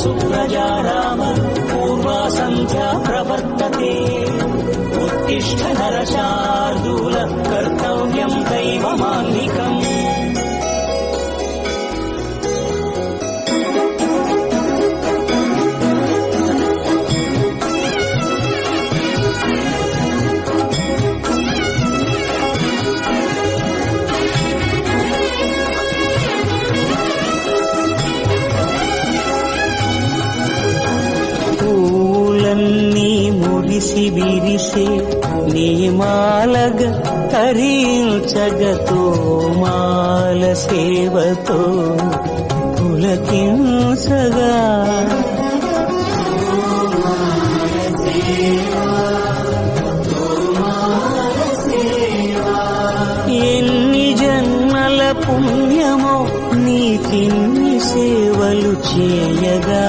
सुप्रजानाम पूर्वा सन्ध्या प्रवर्तते उत्तिष्ठधरशार्दूलकर्तव्यम् दैवमान्निकम् మురిసి విరిసే నీమాలగ తరించగతో మాల సేవతో పులకించగా. ఎన్ని జన్మల పుణ్యమో నీకిన్ని సేవలు చేయగా.